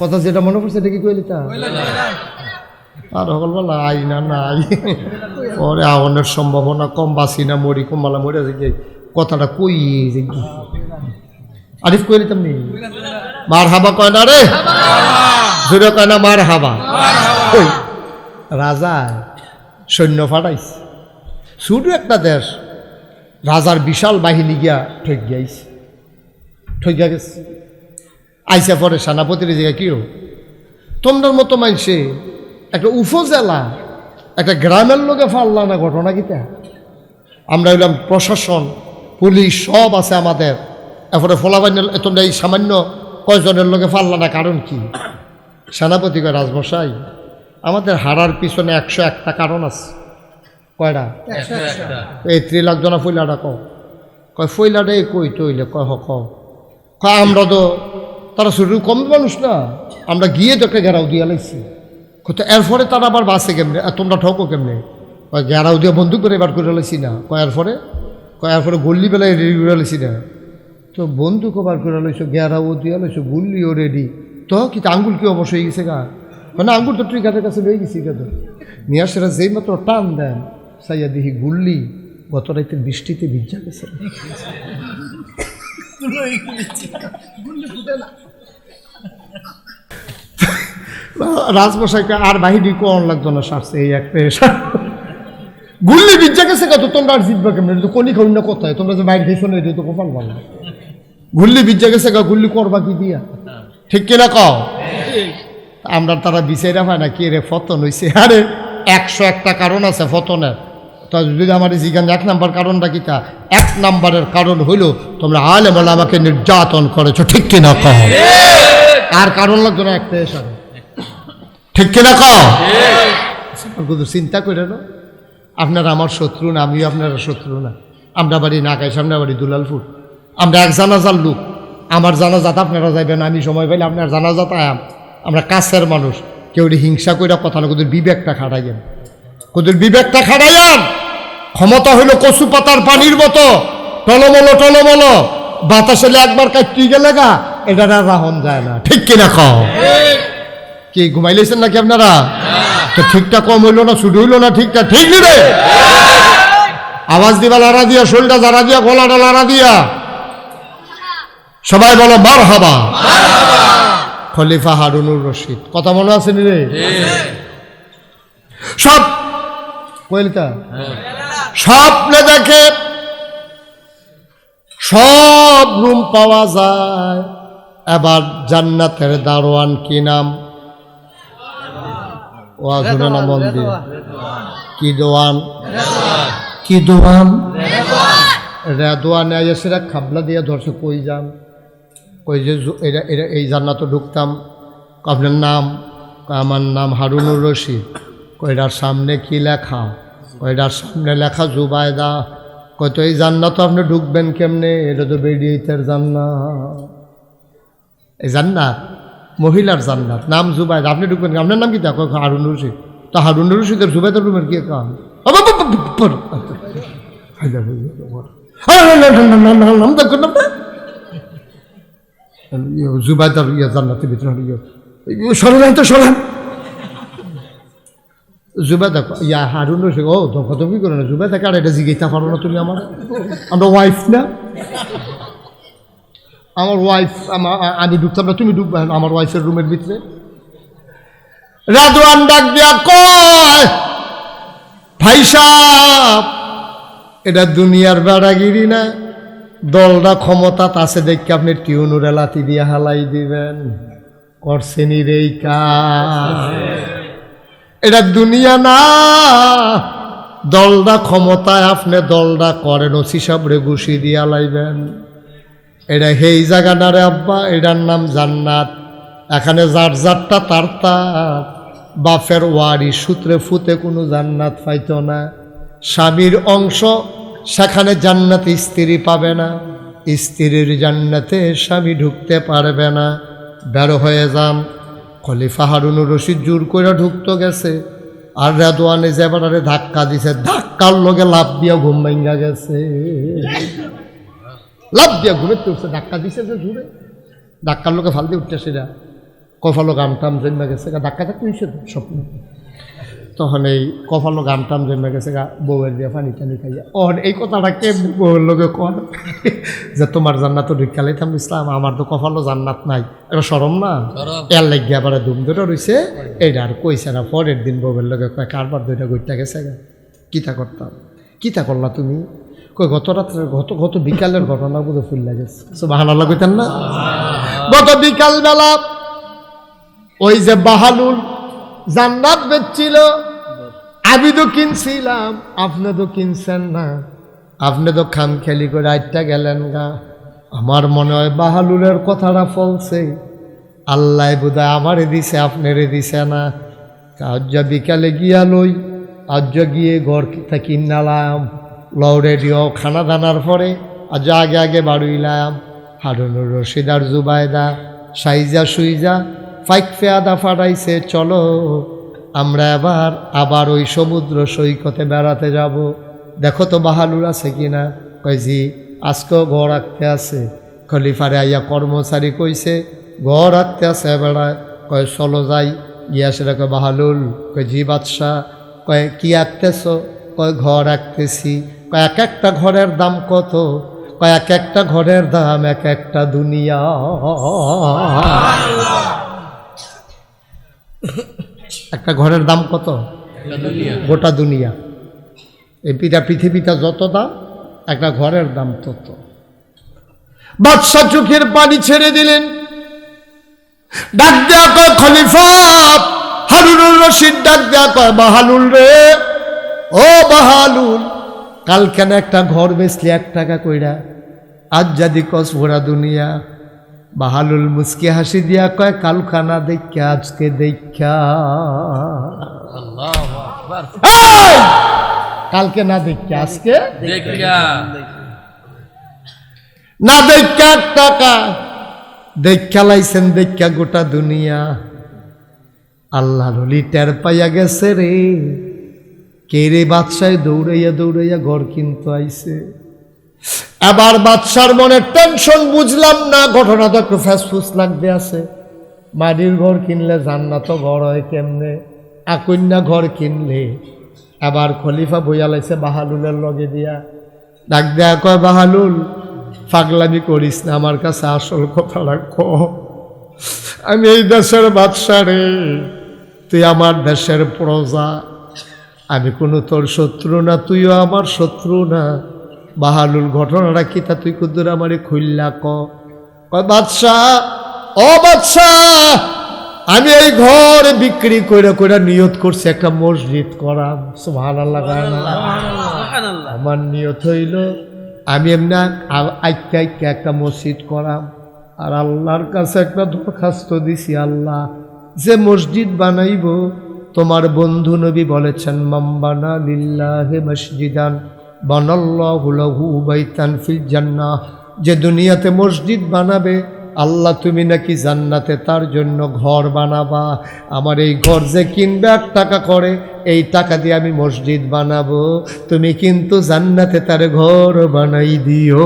কথা যেটা মনে পড়ছে এটা কি কইলি তা? আর সকল বলা, আই না নাই পরে আগুনের সম্ভাবনা কম বাসি না, মরি কমালা মরে, আছে কি? কথাটা কই যে আরিফ কইলি তেমনি? মার হাবা কয় না রে? জোরে কয় না মার হাবা রাজা সৈন্য ফাটাইছে। শুধু একটা দেশ, রাজার বিশাল বাহিনী গিয়া ঠেক গিয়াইছে। ঠেক গেছে। আইসা পরে সেনাপতির জায়গায় কী তোমরার মতো মাইসে একটা উপজেলা একটা গ্রামের লোকে ফাল্লা না ঘটনা কিতা আমরা হইলাম প্রশাসন পুলিশ সব আছে আমাদের। এরপরে ফলাবাইনের তোমরা এই সামান্য কয়জনের লোকে ফাল্লা না কারণ কি? সেনাপতি কয় রাজমশাই আমাদের হারার পিছনে একশো একটা কারণ আছে। কয়টা? এই ত্রিলাখ জনা ফইলাটা ক কয় ফইলাটা এই কই তৈলে? কয় হ ক। কয় আমরা তো তারা শুরু কম মানুষ না। আমরা গিয়ে তো একটা ঘেরাও দিয়া লাইছি তো এরপরে তারা আবার বাসে কেমনে? আর তোমরা ঠকো কেমনে? কয়, ঘেরাও দিয়ে বন্দুক করে এবার করে লাইছি না। কয়, এরপরে? কয়, এরপরে গল্লি বেলায় রেডি করে লাইছি না। তো বন্দুক বার করে লাইছো ঘেরাও দিয়া লাইছো গুল্লিও রেডি তো কি আঙ্গুল কি অবশ্যই গেছে গা? মানে আঙ্গুল তো তুই ট্রিকারের কাছে লয়ে গেছি গা তো। নিয়ে সেটা যেই মাত্র টান দেন, সাইয়া দেখি গুল্লি, গত রাইতে বৃষ্টিতে ভিজা গেছে। রাজমশাইকে আর বাহিনী কোন লাগতো না সারছে এই একটা এসা গুল্লি বিজ্জা গেছে কত তোমরা আর জিতবা কেমন? এটা তো কোনি খাউন না কোথায় তোমরা যে বাইরে না এটা তো কোপাল ভালো গুল্লি বিজ্জা গেছে গা গুল্লি করবা কি দিয়া? ঠিক কিনা কও? আমরা তারা বিচাইরা পায় না কি রে ফতন হইছে? আরে একশো একটা কারণ আছে ফতনের। তো যদি আমার জিজ্ঞান এক নাম্বার কারণটা কি তা? এক নাম্বারের কারণ হইল তোমরা আলে বলে আমাকে নির্যাতন করেছ ঠিক কিনা কও? আর কারণ লাগতো না একটা এসে ঠিক কিনা কও? কিন্তু চিন্তা করে না আপনারা আমার শত্রু না আমিও আপনারা শত্রু না। আমরা বাড়ি নাকাই সামনে বাড়ি দুলালপুর। আমরা এক জানাজার লোক। আমার জানাজাত আপনারা যাইবেন আমি সময় পাইলে আপনার জানাজাত আয়াম। আমরা কাছের মানুষ। কেউ হিংসা কইরা কথা না কোদের বিবেকটা খাটাইয়েন। কোদের বিবেকটা খাটাইয়ান। ক্ষমতা হইল কচু পাতার পানির মতো। টলমলো টলমলো। বাতাসে একবার কাটতে গেলে গা এটা রাহন যায় না। ঠিক কিনা খাও কি, ঘুমাইলেছেন নাকি আপনারা? তো ঠিকটা কম হইল না শুরু হইল না ঠিকটা? ঠিক নি রে আওয়াজ দিবা, লাড়া দিয়া, শোলটা জারা দিয়া, গলাটা লাড়া দিয়া। সবাই বলো মার হাবা খলিফা হারুনুর রশিদ। কথা মনে আছে নি রে? সব কইলতা? স্বপ্নে দেখে সব রুম পাওয়া যায়। এবার জান্নাতের দারোয়ান কি নাম? না কি দোয়ান? কি দোয়ান? রেদোয়ানে খাবলা দিয়ে ধরছে কই যান? কই যে এটা এটা এই জান্নাতে ঢুকতাম। আপনার নাম? আমার নাম হারুনুর রশিদ। কয়টার সামনে কি লেখা? কয়টার সামনে লেখা জুবায়দা। কয় তো এই জান্নাত আপনি ঢুকবেন কেমনে? এটা তো বেরিয়েতের জান্নাত। এই জান্নাত? মহিলার জান্নাত নাম জুবাইদা আপনি ঢুকবেন আপনার নাম কি দেখো হারুন রশিদ তো হারুন রশিদের জুবাইদার রুমের কি কাম নাম দেখুন না জুবাইদার ইয়ে জান্নাতের ভিতরে ইয়ে সরেন তো সরেন জুবেদা ইয়া হারুন ও ধপধপি করে না জুবেদা কার এটা জিজ্ঞাসা পারো না তুমি আমার আমরা ওয়াইফ না আমার ওয়াইফ আমি ঢুকতাম না, তুমি ঢুকবে আমার ওয়াইফের রুমের ভিতরে। রাদওয়ান ডাক দিয়া কয়, ভাই সাহ এটা দুনিয়ার বেড়াগিরি না, দলটা ক্ষমতা আছে দেখে আপনি টিউনুরে লাতি দিয়ে হালাই দিবেন। করছেনি রে এটা দুনিয়া না, দলটা ক্ষমতায়, আপনি দলটা করেন, ওসি সাবরে ঘুষি দিয়ে লাইবেন। এটা হেই জায়গা না রে আব্বা এটার নাম জান্নাত। এখানে যার যারটা তার তার। বাফের ওয়ারি সূত্রে ফুতে কোনো জান্নাত পাইতো না। স্বামীর অংশ সেখানে জান্নাত স্ত্রী পাবে না। স্ত্রীর জান্নাতে স্বামী ঢুকতে পারবে না। বের হয়ে যান। খলিফা হারুনুর রশিদ জোর করে ঢুকতো গেছে। আর রেদওয়ানে যে ধাক্কা দিছে। ধাক্কার লগে লাভ দিয়া ঘুম ভাঙ্গা গেছে। লাভ দিয়া ঘুরে তুলছে ধাক্কা দিছে যে ঘুরে ধাক্কার লোকে ফাল দিয়ে উঠতেছে কফালো গাম টাম জন্মে গেছে গা। ধাক্কা ধাক্কা হয়েছে স্বপ্ন। তখন এই কফালো গাম টাম জন্মে গেছে গা বউয়ের দিয়ে পানি টানি খাইয়া। ওর এই কথাটা কে বউয়ের লোকে কর যে তোমার জান্নাত ঢুকালাইতাম ইসলাম আমার তো কফালো জান্নাত নাই। এটা সরম না? এর লাগিয়া আবার ধুম ধরে রয়েছে এইটা আর কইছে না পরের দিন বউয়ের লোকে কয় কারবার দুইটা গইটা গেছে গা? কিতা করতাম? কিতা করলা তুমি? কই, গত রাত্রে, গত গত বিকালের ঘটনা বুঝে ফুল লাগেছে বাহানা লাগাইতেন না? গত বিকাল বেলা ওই যে বাহালুল জান্নাত বেচছিল আমি তো কিনছিলাম, আপনি তো কিনছেন না। আপনি তো খাম খেলি করে আটটা গেলেন গা। আমার মনে হয় বাহালুলের কথাটা ফলছে। আল্লাহ বোধহয় আমারে দিছে, আপনারে দিছে না। আজ বিকালে গিয়া লই আজ গিয়ে ঘর থাকি নালাম লও রেডিও খানা দানার পরে আজ আগে আগে বাড়ুইলাম। হারুনুর রশিদার জুবায়দা সাইজা সুইজা, ফাইক ফেয়াদা ফাটাইছে, চলো আমরা এবার আবার ওই সমুদ্র সৈকতে বেড়াতে যাব। দেখো তো বাহালুর আছে কিনা? কয়, জি, আজকেও ঘর আঁকতে আছে। খলিফারে আইয়া কর্মচারী কইছে, ঘর আঁকতে আছে বেড়ায়। কয়, চলো যাই। গিয়া সেটা কয় বাহালুল কয়, জি, বাদশাহ। কয়, কি আঁকতেছ? কয় ঘর আঁকতেছি কয় এক একটা ঘরের দাম কত কয় এক একটা ঘরের দাম এক একটা দুনিয়া। একটা ঘরের দাম কত? গোটা দুনিয়া। এই পিতা পৃথিবীটা যত দাম একটা ঘরের দাম তত। বাদশা চোখের পানি ছেড়ে দিলেন। ডাক দেয়া কয় খলিফা হারুনুর রশিদ ডাক দেয়া কয় বাহালুল রে। ও বাহালুল কালকেন একটা ঘর বেচলি এক টাকা কইরা। আজ যদি কস ভরা দুনিয়া। বাহালুল মুসকি হাসি দিয়া কয় কালখানা দেখা আজকে দেখা! কালকে না দেখা আজকে না দেখা এক টাকা। দেখা লাইছেন দেখা গোটা দুনিয়া। আল্লাহ রলি টের পাইয়া গেছে রে। কে রে বাদশায় দৌড়াইয়া দৌড়াইয়া ঘর কিনতে আইছে। এবার বাদশার মনে টেনশন বুঝলাম না, ঘটনা তো একটু ফ্যাসফুস লাগতে আছে। মাটির ঘর কিনলে জান্নাত ঘর হয় কেমনে? আকন্যা ঘর কিনলে। এবার খলিফা বইয়া লাইছে বাহালুলের লগে দিয়া। ডাক দেয়া কয়, বাহালুল, পাগলামি করিস না, আমার কাছে আসল কথাটা ক। আমি এই দেশের বাদশা রে, তুই আমার দেশের প্রজা। আমি কোনো তোর শত্রু না তুইও আমার শত্রু না। বাহালুল ঘটনাটা কি? তা তুই কুদ্দুর আমারে খুললা ক। বাদশাহ ও বাদশাহ আমি এই ঘর বিক্রি করে করে নিয়ত করছি একটা মসজিদ করাম সুহান আল্লাহ আমার নিয়ত হইল আমি এমনি আইকা আইকা একটা মসজিদ করাম। আর আল্লাহর কাছে একটা দরখাস্ত দিছি আল্লাহ যে মসজিদ বানাইব তোমার বন্ধু নবী বলেছেন মাম্বানা লিল্লাহে মসজিদান, বানাল্লাহু লাহু বাইতান যে দুনিয়াতে মসজিদ বানাবে, আল্লাহ তুমি নাকি জান্নাতে তার জন্য ঘর বানাবা? আমার এই ঘর যে কিনবে এক টাকা করে, এই টাকা দিয়ে আমি মসজিদ বানাবো। তুমি কিন্তু জান্নাতে তার ঘর বানাই দিও।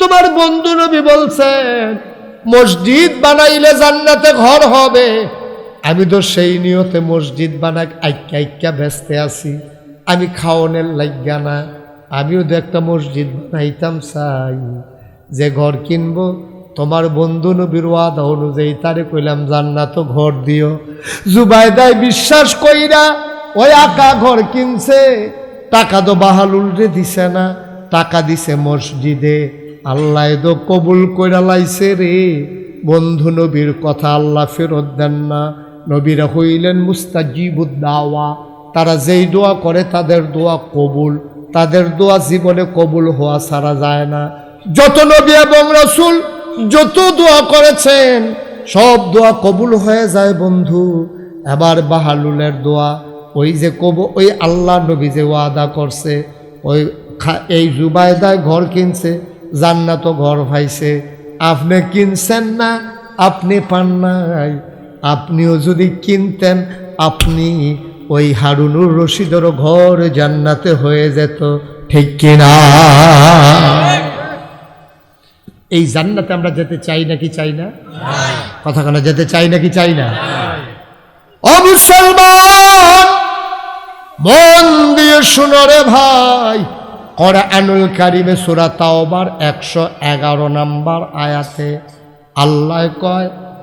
তোমার বন্ধু নবী বলছেন, মসজিদ বানাইলে জান্নাতে ঘর হবে। আমি তো সেই নিয়তে মসজিদ বানাক আইকা আইকা ব্যস্ত আছি। আমি খাওয়ানোর লাগিয়া না। আমিও তো একটা মসজিদ বানাইতাম চাই। যে ঘর কিনবো, তোমার বন্ধু নবীর ওয়াদা অনুযায়ী তারে কইলাম, জান্নাত ঘর দিও। জুবাইদাই বিশ্বাস কইরা ওই আকা ঘর কিনছে। টাকা তো বাহালুল রে দিছে না, টাকা দিছে মসজিদে। আল্লাহ তো কবুল কইরা লাইছে রে। বন্ধু নবীর কথা আল্লাহ ফেরত দেন না। নবীরা হইলেন মুস্তাজিবুদ দাওয়া। তারা যেই দোয়া করে তাদের দোয়া কবুল। তাদের দোয়া জীবনে কবুল হওয়া ছাড়া যায় না। যত নবী এবং রসুল যত দোয়া করেছেন, সব দোয়া কবুল হয়ে যায় বন্ধু। এবার বাহালুলের দোয়া, ওই যে কব, ওই আল্লাহ নবী যে ওয়াদা করছে, ওই এই জুবায়দায় ঘর কিনছে জান্নাত ঘর ভাইছে আপনি কিনছেন না, আপনি পান নাই। আপনিও যদি কিনতেন, আপনি ওই হারুনুর রশিদেরও ঘর জান্নাতে হয়ে যেত, ঠিক কিনা? এই জান্নাতে আমরা যেতে চাই নাকি চাই না? কথা কেন যেতে চাই নাকি চাই না? ও মন দিয়ে শুনো রে ভাই, কোরআনুল কারিমে সূরা তাওবার একশো এগারো নাম্বার আয়াতে আল্লাহ কয়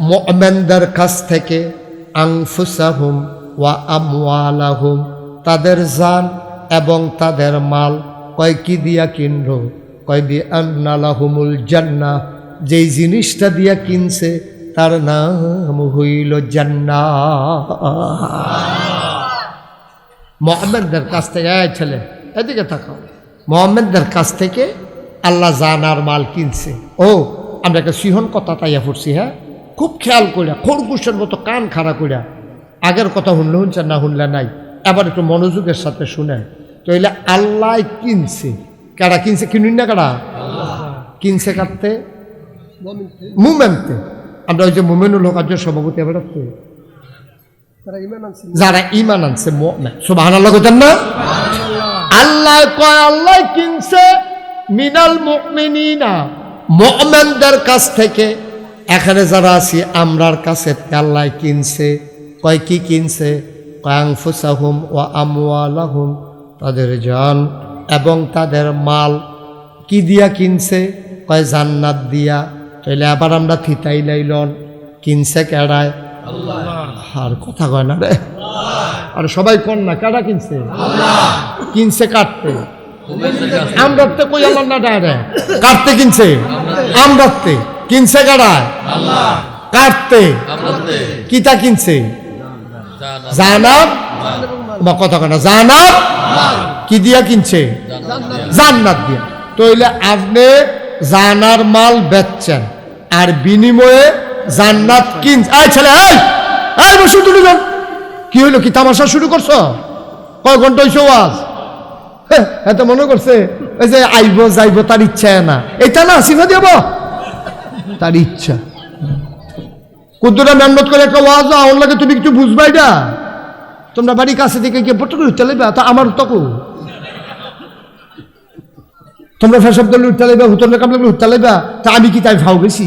মুমিনদের কাছ থেকে আনফুসাহুম ওয়া আমওয়ালাহুম। তাদের জান এবং তাদের মাল কয় কি দিয়া কিনল? কয় বি আন্নালাহুমুল জান্নাহ যেই জিনিসটা দিয়া কিনছে, তার নাম হইল জান্নাহ মোহাম্মদদের কাছ থেকে, এই ছেলে, এদিকে তাকাও। মোহাম্মদদের কাছ থেকে আল্লাহ জানার মাল কিনছে। ও, আমরা একটা সিহন কথা তাইয়া পড়ছি হ্যাঁ? খুব খেয়াল করিয়া খরগোশের মতো কান খাড়া করিয়া আগের কথা শুনলে শুনছেন না শুনলে নাই। এবার একটু মনোযোগের সাথে শুনে। তো এলে আল্লাহ কিনছে। কারা কিনছে কিনুন না কারা? কিনছে কাটতে মুমেন্টে আমরা ওই যে মুমেনুল হকার্য সভাপতি এবার যারা ইমান আনছে সুবাহ আল্লাহ কোথান না? আল্লাহ কয় আল্লাহ কিনছে মিনাল মুমিনিনা। মুমিনদের কাছ থেকে এখানে যারা আছি আমরার কাছে আল্লাহ কিনছে। কয় কি কিনছে? কয়াংফুসাহুম ও আমওয়ালাহুম। তাদের জান এবং তাদের মাল কি দিয়া কিনছে? কয় জান্নাত দিয়া। তাইলে আবার আমরা থিতাই লাইলন। কিনছে কেডায়? আর কথা কয় না রে। আর সবাই কন না কারা কিনছে? কিনছে কাটতে আমরাতে কই আমার না ডারে কাটতে কিনছে? আমরাতে কিনছে কারায় কাটতে কিতা কিনছে? জানাব। বা কথা কয় না জানাব? কি দিয়া কিনছে? জান্নাত দিয়া। তইলে আপনি জানার মাল বেচছেন আর বিনিময়ে জান্নাত কিন এই ছেলে এই! এই বসু তুলে যান কি হইল কি তামাশা শুরু করছ? কয় ঘণ্টা হইছো আজ এত মনে করছে এই যে আইব যাইব তার ইচ্ছা না। এটা না সিফা দিব তার ইচ্ছা। কুদ্দুরা মেহনত করে একটা ওয়াজ লাগে তুমি কিছু বুঝবা এটা তোমরা বাড়ি কাছে থেকে গিয়ে বট্ট করে উঠতে তা আমার তকু তোমরা ফেসব দলে উঠতে লাগবে হুতলে কামলে উঠতে লাগবে, তা আমি কি তাই ভাও গেছি?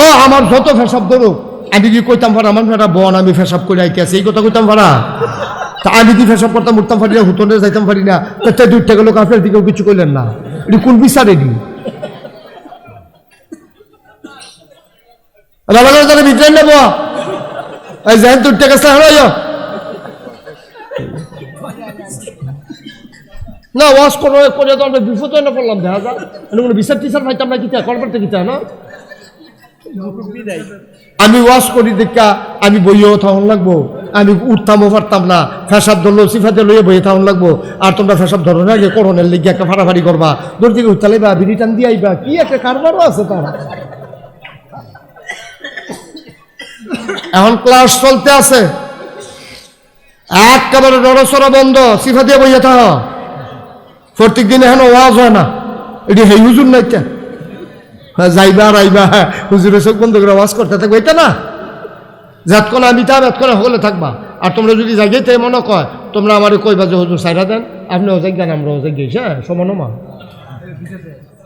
ও, আমার যত ফেসব ধরো আমি কি কইতাম ভাড়া? আমার ভাড়া বন, আমি ফেসব করে আইতে আছি এই কথা কইতাম ভাড়া? তা আমি কি ফেসব করতাম, উঠতাম পারি না হুতলে যাইতাম পারি না তো দুইটা গেল আপনার দিকেও কিছু কইলেন না। এটি কোন বিচারে দি যেন তোর টাকা হারাই না, ওয়াশ করে করে তো আমরা বিপদ না পড়লাম, দেখা যা এনে কোনো বিচার টিচার কিতা কিতা না? আমি ওয়াশ করি দেখা, আমি বইয়েও থাকুন লাগবো। আমি উঠতামও পারতাম না। ফেসাব ধরলো, সিফাতে লইয়ে বইয়ে থাকুন লাগবো। আর তোমরা ফেসাব ধরো না গিয়ে করোনের লিগে একটা ফাড়াফাড়ি করবা। দূর থেকে উঠতে লাইবা বিড়ি টান দিয়ে আইবা। কি একটা কারবারও আছে তারা। এখন ক্লাস চলতে আছে। একেবারে নড়সড়া বন্ধ, সিফা দিয়ে বইয়ে থাক। প্রত্যেক দিন এখন ওয়াজ হয় না। এটি হেই হুজুর নাইটা হ্যাঁ যাইবা আর আইবা হ্যাঁ হুজুরের চোখ বন্ধ করে ওয়াজ করতে থাকবে, এটা না? যাত কোন আমি তা করে হলে থাকবা। আর তোমরা যদি জাগিয়ে তাই মনে কয় তোমরা আমার কইবা যে, হুজুর, সাইরা দেন। আপনি ওজাই জ্ঞান আমরা ওজাই গেছি। হ্যাঁ সমানমা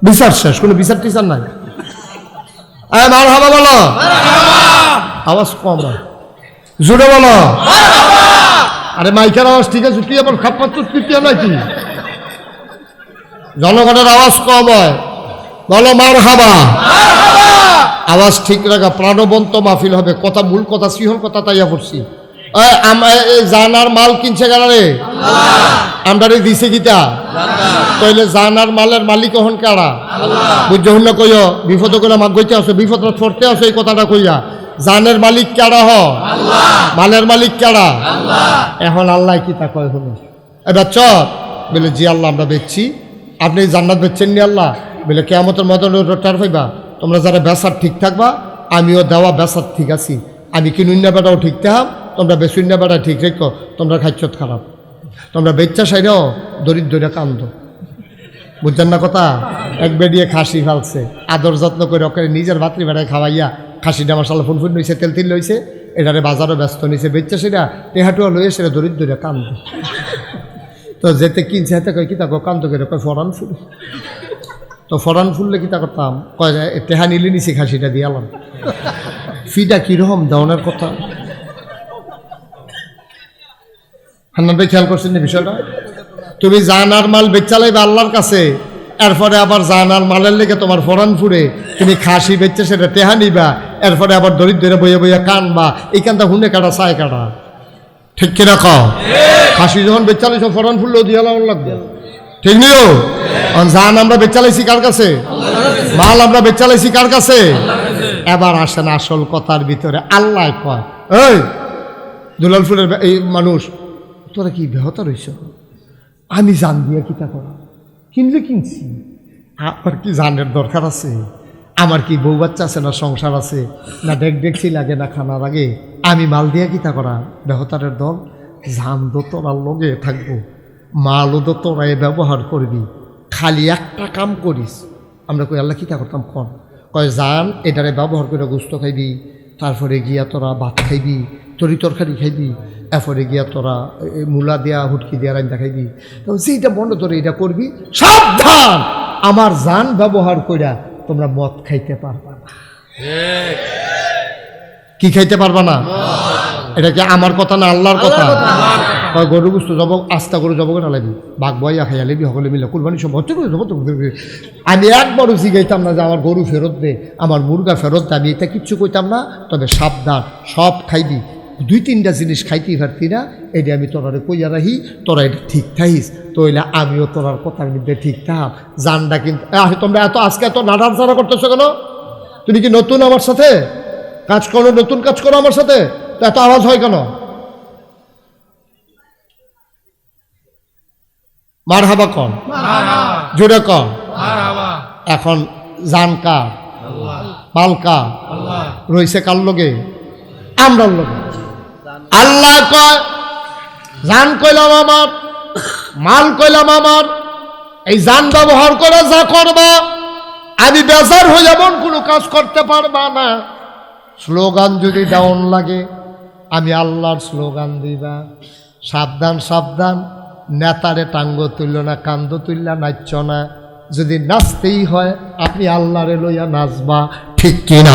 বিচার শেষ, কোনো বিচার টিচার নাই। মার হাবা বলো। আওয়াজ কম। জোরে বলো। আরে মাইকের আওয়াজ ঠিক আছে তুই আবার খাপ্পা তো তুই নাকি? জনগণের আওয়াজ কম হয়। বলো মার হাবা আওয়াজ ঠিক রাখা প্রাণবন্ত মাহফিল হবে। কথা মূল কথা সিহন কথা তাইয়া পড়ছি। এই, জানার মাল কিনছে কারা আমরা রে দিছে গীতা কইলে জানার মালের মালিক হন কারা? হন না কইও? বিপদ করে মাগ গইতে আসো বিপদ ছড়তে আসো এই কথাটা কইয়া। জানের মালিক কারা হ? মালের মালিক কারা এখন আল্লাহ কি তা কয় হলো এবার চল। বলে জি আল্লাহ আমরা বেচছি। আপনি জান্নাত বেচছেন নি আল্লাহ? বলে কেমতের মতন টার পাইবা তোমরা যারা বেসার ঠিক থাকবা আমিও দেওয়া বেসার ঠিক আছি। আমি কিনুন্যা বেটাও ঠিক থাকাম তোমরা বেশ বেসুন্যা বেটা ঠিক রেখো। তোমরা খাচ্ছত খারাপ। তোমরা বেচ্চা সাইডেও দরিদ্র কান্দ। বুঝছেন না কথা? এক বেডিয়ে খাসি ফালছে। আদর যত্ন করে ওকে নিজের ভাতৃ বেড়ায় খাওয়াইয়া খাসিটা ফুন ফুন লইছে তেল তিল লইছে, এটারে বাজারও ব্যস্ত নিছে বেচ্চা সেটা টেহাটুয়া লইয়ে সেটা দরিদ্র কান্দ। তো যেতে কিনছে হাতে কয়, কিতা কো কান্দ করে কয়, ফরান ফুল। তো ফরান ফুললে কিতা করতাম? কয় টেহা নিলে নিছি, খাসিটা দিয়ালাম ফিটা কীরকম দেওয়ানোর কথা। হান্নান ভাই, খেয়াল করছেন না বিষয়টা? তুমি জানার মাল বেচালাইবে আল্লাহর কাছে। এরপরে আবার জানার মালের লেগে তোমার ফরান ফুরে তুমি খাসি বেচছে, সেটা টেহা নিবা। এরপরে আবার দরিদ্রে বইয়ে বইয়ে কানবা। এইখানটা হুনে কাটা, চায় কাটা। ঠিক কিনা কও? খাসি যখন বেচালাই সব ফরান ফুললেও দিয়ে লাগবে। ঠিক নিও? জান আমরা বেচালাইছি কার কাছে? মাল আমরা বেচালাইছি কার কাছে? এবার আসেন আসল কথার ভিতরে। আল্লাহ কয়, এই দুলালপুরের বে- এই মানুষ, তোরা কি বেহতা রইছ? আমি জান দিয়ে কিতা করা কিনলে কিনছি। আমার কি জানের দরকার আছে? আমার কি বউ বাচ্চা আছে না সংসার আছে? না ডেক ডেকছি লাগে না খানা লাগে। আমি মাল দিয়ে কিতা করা? বেহতারের দল, জান তো তোরার লগে থাকব। মালও তো তোরাই ব্যবহার করবি। খালি একটা কাম করিস। আমরা কই, আল্লাহ কিতা করতাম কন? কয়, জান, এটারে ব্যবহার করে গুস্ত খাইবি। তারপরে গিয়া তোরা ভাত খাইবি। তরি তরকারি খাইবি এরপরে গিয়া তোরা মূলা দিয়া হুটকি দিয়া রান্না খাইবি। তো যেটা বন্ধ তোরা এটা করবি সাবধান! আমার জান ব্যবহার কইরা তোমরা মদ খাইতে পারবা না। কি খাইতে পারবা না? এটা কি আমার কথা না আল্লাহর কথা? গরু গুস্ত যাব আস্তা গরু যাব না লাগবি বাঘ বইয়া খাইয়া লেবি সকলে মিলে কুরবানি সব হচ্ছে করে যাব তো আমি একবারও জিগাইতাম না যে আমার গরু ফেরত দে আমার মুরগা ফেরত দে আমি এটা কিচ্ছু কইতাম না তবে সাবধান সব খাইবি। দুই তিনটা জিনিস খাইতে পারতি না এটা আমি তোরারে কইয়া রাখি তোরা এটা ঠিক থাকিস। তইলে আমিও তোরার কথার মধ্যে ঠিক থাক। জানটা কিন্তু তোমরা এত আজকে এত নাড়ার চাড়া করতেছো কেন? তুমি কি নতুন আমার সাথে? কাজ করো নতুন কাজ করো আমার সাথে? তো এত আওয়াজ হয় কেন? মার হাবা কন জোরে কন। এখন জান কার? পালকা রইছে কার লগে? আমরার লগে। আল্লাহ কয়, জান কইলাম আমার, মাল কইলাম আমার, এই জান ব্যবহার করে যা করবা, আমি বেজার হয়ে যাবন কোনো কাজ করতে পারবা না। স্লোগান যদি ডাউন লাগে, আমি আল্লাহর স্লোগান দিবা। সাবধান সাবধান, নেতারে টাঙ্গ তুলল না, কান্দ তুললা নাচ না। যদি নাচতেই হয়, আপনি আল্লাহরে লইয়া নাচবা, ঠিক কিনা?